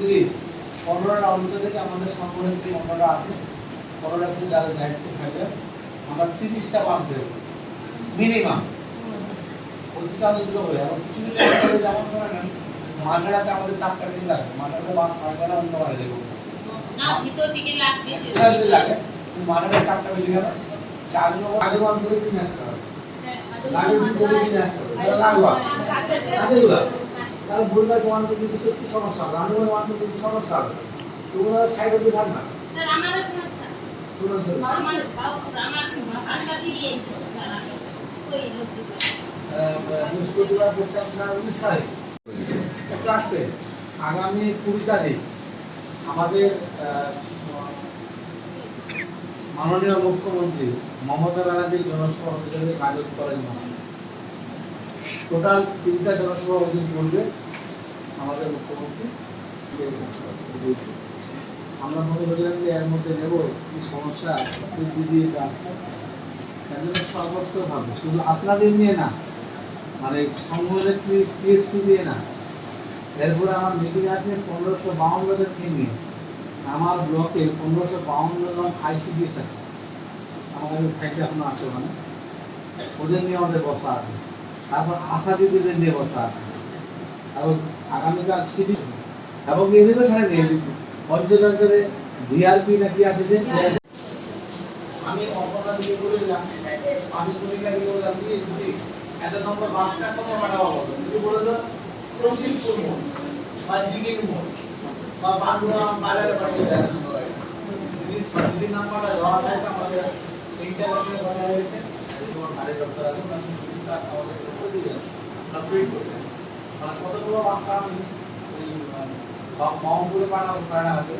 দিদি পনেরোটা অঞ্চলে আমাদের যে পনেরোটা আছে পনেরোটা আছে যারা দায়িত্ব থাকবে আমরা তিরিশটা বাস দেবো মিনিমাম দুটো করে এবং কিছু কিছু যেমন ধরেন মাঝরাতে আমাদের চারটা বেশি লাগবে মাঝরাতে বাস মাঝরাতে অন্য বারে দেবো। যদি লাগে মাঝরাতে চারটা বেশি গেল চার নম্বর আগে বাদ করে চিনে আসতে হবে। লাগে কিন্তু করে চিনে আসতে হবে। লাগবে তাহলে ভুল গাছ ওয়ান টু কিন্তু সত্যি সমস্যা হবে রান্না ওয়ান টু কিন্তু সমস্যা হবে তোমরা সাইড অব্দি থাক না স্যার আমারও সমস্যা তোমরা চলো। আমার আমার আশা দিয়ে ওই আহ, বৃহস্পতিবার হচ্ছে আপনার উনিশ তারিখ। একটু আসবে আগামী কুড়ি তারিখ আমাদের মাননীয় মুখ্যমন্ত্রী মমতা ব্যানার্জির জনসভা কলেজ মাঠে টোটাল তিনটা জনসভা ওদিন করবে আমাদের মুখ্যমন্ত্রী আমরা মনে করিলাম যে এর মধ্যে নেব কি সমস্যা দিদি এটা আসছে তার জন্য সর্বস্ব ভাবে শুধু আপনাদের নিয়ে না মানে সংঘনেত্রী সিএসপি দিয়ে না। এরপরে আমার মিটিং আছে পনেরোশো বাউন্ন জনকে নিয়ে। আমার ব্লকে পনেরোশো বাউন্ন জন আইসিডিএস আছে। আমাদের ফাইলটা এখনও আছে ওখানে। ওদের নিয়ে আমাদের বসা আছে। তারপর আশা দিদিদের নিয়ে বসা আছে। এবং আগামীকাল সিবি এবং এদেরও ছাড়া নিয়ে পঞ্চতন্ত্রে ভিআরপি নাকি আছে যে আমি অপরাধ বলেছিলাম আমি দিকে বললাম কি দিদি এত নম্বর বাসটা কত বলো? দিদি বলে দাও রশিদপুর মোড় বা জিগির মোড় বা বান্দুরা বাজারে পাঠিয়ে দেয়। দিদি নাম্বারটা যায় তো আমাদের ইন্টারন্যাশনাল বাজারে ডক্টর আছে না সুবিধা আমাদের করে দিলেন আমরা প্রিন্ট করছেন। মানে কতগুলো মাস্টার আমি এই মাহমুদপুরে পাড়া পাড়া হবে